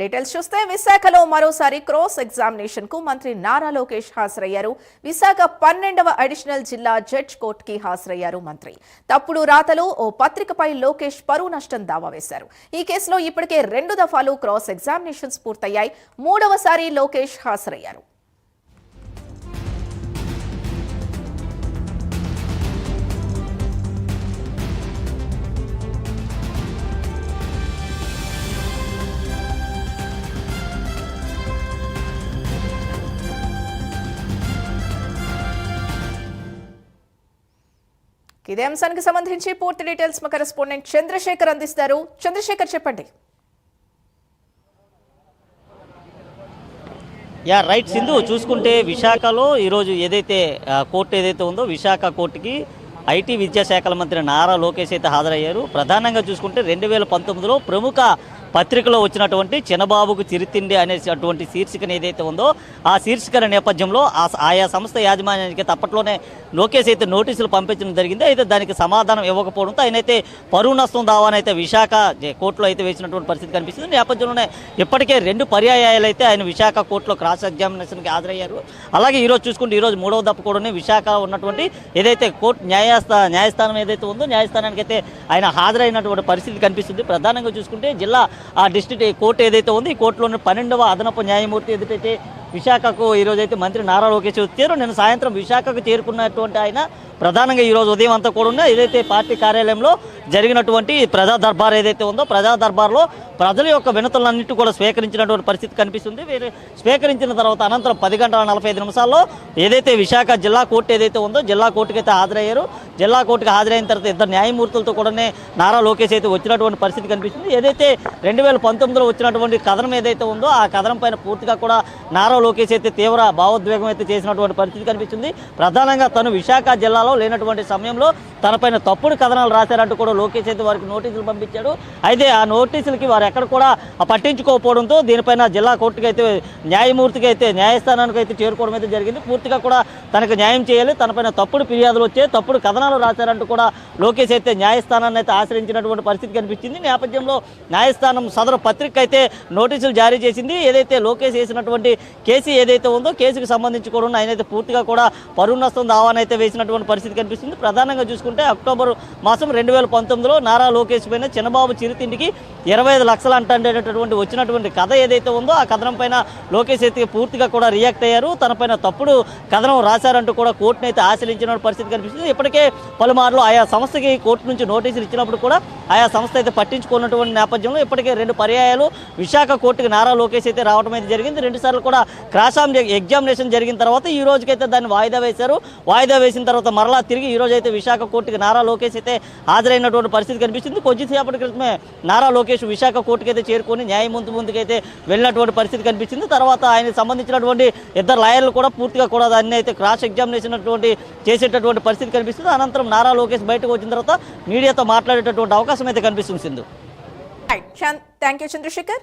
Details చూస్తే విశాఖలో మరోసారి క్రాస్ ఎగ్జామినేషన్కు మంత్రి నారా లోకేష్ హాజరయ్యారు. విశాఖ పన్నెండవ అడిషనల్ జిల్లా జడ్జ్ కోర్టుకి హాజరయ్యారు మంత్రి. తప్పుడు రాతలు ఓ పత్రికపై లోకేష్ పరువు నష్టం దావా వేశారు. ఈ కేసులో ఇప్పటికే రెండు దఫాలు క్రాస్ ఎగ్జామినేషన్స్ పూర్తయ్యాయి. మూడవసారి లోకేష్ హాజరయ్యారు. ఇదే అంశానికి సంబంధించి పూర్తి డీటెయిల్స్ మా కరెస్పాండెంట్ చంద్రశేఖర్ అందిస్తారు. చంద్రశేఖర్ చెప్పండి. యా రైట్ సింధు చూసుకుంటే విశాఖలో ఈరోజు ఏదైతే కోర్టు ఏదైతే ఉందో విశాఖ కోర్టుకి ఐటీ విద్యాశాఖల మంత్రి నారా లోకేష్ అయితే హాజరయ్యారు. ప్రధానంగా చూసుకుంటే రెండు వేల పంతొమ్మిదిలో ప్రముఖ పత్రికలో వచ్చినటువంటి చిన్నబాబుకు చిరుతిండి అనేటువంటి శీర్షికను ఏదైతే ఉందో ఆ శీర్షికల నేపథ్యంలో ఆ ఆయా సంస్థ యాజమాన్యానికి తప్పట్లోనే లోకేష్ అయితే నోటీసులు పంపించడం జరిగింది. అయితే దానికి సమాధానం ఇవ్వకపోవడంతో ఆయన అయితే పరువు నష్టం దావానైతే విశాఖ కోర్టులో అయితే వేసినటువంటి పరిస్థితి కనిపిస్తుంది. నేపథ్యంలోనే ఇప్పటికే రెండు పర్యాయాలు అయితే ఆయన విశాఖ కోర్టులో క్రాస్ ఎగ్జామినేషన్కి హాజరయ్యారు. అలాగే ఈరోజు చూసుకుంటే ఈరోజు మూడవ దప్పు కూడా విశాఖ ఉన్నటువంటి ఏదైతే కోర్టు న్యాయస్థా న్యాయస్థానం ఏదైతే ఉందో న్యాయస్థానానికి అయితే ఆయన హాజరైనటువంటి పరిస్థితి కనిపిస్తుంది. ప్రధానంగా చూసుకుంటే జిల్లా ఆ డిస్ట్రిక్ట్ కోర్టు ఏదైతే ఉందో ఈ కోర్టులోని పన్నెండవ అదనపు న్యాయమూర్తి ఏదైతే విశాఖకు ఈరోజు అయితే మంత్రి నారా లోకేష్ వచ్చారు. నేను సాయంత్రం విశాఖకు చేరుకున్నటువంటి ఆయన ప్రధానంగా ఈరోజు ఉదయం అంతా కూడా ఉన్న. ఏదైతే పార్టీ కార్యాలయంలో జరిగినటువంటి ప్రజా దర్బార్ ఏదైతే ఉందో ప్రజా దర్బార్లో ప్రజల యొక్క వినతులన్నింటి కూడా స్వీకరించినటువంటి పరిస్థితి కనిపిస్తుంది. వీరు స్వీకరించిన తర్వాత అనంతరం పది గంటల నలభై ఐదు నిమిషాల్లో ఏదైతే విశాఖ జిల్లా కోర్టు ఏదైతే ఉందో జిల్లా కోర్టుకి అయితే హాజరయ్యారు. జిల్లా కోర్టుకి హాజరైన తర్వాత ఇద్దరు న్యాయమూర్తులతో కూడానే నారా లోకేష్ అయితే వచ్చినటువంటి పరిస్థితి కనిపిస్తుంది. ఏదైతే రెండు వేల పంతొమ్మిదిలో వచ్చినటువంటి కథనం ఏదైతే ఉందో ఆ కథనం పైన పూర్తిగా కూడా నారా లోకేష్ అయితే తీవ్ర భావోద్వేగం అయితే చేసినటువంటి పరిస్థితి కనిపిస్తుంది. ప్రధానంగా తను విశాఖ జిల్లాలో లేనటువంటి సమయంలో తనపైన తప్పుడు కథనాలు రాశారంటూ కూడా లోకేష్ అయితే వారికి నోటీసులు పంపించాడు. అయితే ఆ నోటీసులకి వారు ఎక్కడ కూడా పట్టించుకోకపోవడంతో దీనిపైన జిల్లా కోర్టుకి అయితే న్యాయమూర్తికి అయితే న్యాయస్థానానికి అయితే చేరుకోవడం అయితే జరిగింది. పూర్తిగా కూడా తనకు న్యాయం చేయాలి తనపైన తప్పుడు ఫిర్యాదులు వచ్చాయి తప్పుడు కథనాలు రాశారంటూ కూడా లోకేష్ అయితే న్యాయస్థానాన్ని అయితే ఆశ్రయించినటువంటి పరిస్థితి కనిపించింది నేపథ్యంలో న్యాయస్థానం సదరు పత్రిక అయితే నోటీసులు జారీ చేసింది. ఏదైతే లోకేష్ చేసినటువంటి కేసు ఏదైతే ఉందో కేసుకు సంబంధించి కూడా ఆయన అయితే పూర్తిగా కూడా పరువు నష్టం దావానైతే వేసినటువంటి పరిస్థితి కనిపిస్తుంది. ప్రధానంగా చూసుకుంటే అక్టోబర్ మాసం రెండు వేల పంతొమ్మిదిలో నారా లోకేష్ పైన చిన్నబాబు చిరుతిండికి ఇరవై ఐదు లక్షలు అంటేటటువంటి వచ్చినటువంటి కథ ఏదైతే ఉందో ఆ కథనం పైన లోకేష్ అయితే పూర్తిగా కూడా రియాక్ట్ అయ్యారు. తనపైన తప్పుడు కథనం రాశారంటూ కూడా కోర్టును అయితే ఆశ్రయించిన పరిస్థితి కనిపిస్తుంది. ఇప్పటికే పలుమార్లు ఆయా సంస్థకి కోర్టు నుంచి నోటీసులు ఇచ్చినప్పుడు కూడా ఆయా సంస్థ అయితే పట్టించుకున్నటువంటి నేపథ్యంలో ఇప్పటికే రెండు పర్యాయాలు విశాఖ కోర్టుకి నారా లోకేష్ అయితే రావడం అయితే జరిగింది. రెండుసార్లు కూడా కూడా క్రాస్ ఎగ్జామినేషన్ జరిగిన తర్వాత ఈ రోజుకైతే దాన్ని వాయిదా వేశారు. వాయిదా వేసిన తర్వాత మరలా తిరిగి ఈ రోజు అయితే విశాఖ కోర్టుకి నారా లోకేష్ అయితే హాజరైనటువంటి పరిస్థితి కనిపిస్తుంది. కొద్దిసేపటి క్రితమే నారా లోకేష్ విశాఖ కోర్టుకి అయితే చేరుకొని న్యాయమూర్తి ముందుకైతే వెళ్ళినటువంటి పరిస్థితి కనిపించింది తర్వాత ఆయనకు సంబంధించినటువంటి ఇద్దరు లాయర్లు కూడా పూర్తిగా కూడా దాన్ని అయితే క్రాస్ ఎగ్జామినేషన్ అటువంటి చేసేటటువంటి పరిస్థితి కనిపిస్తుంది. అనంతరం నారా లోకేష్ బయటకు వచ్చిన తర్వాత మీడియాతో మాట్లాడేటటువంటి అవకాశం అయితే కనిపిస్తుంది సింధు. Thank you Chandrasekhar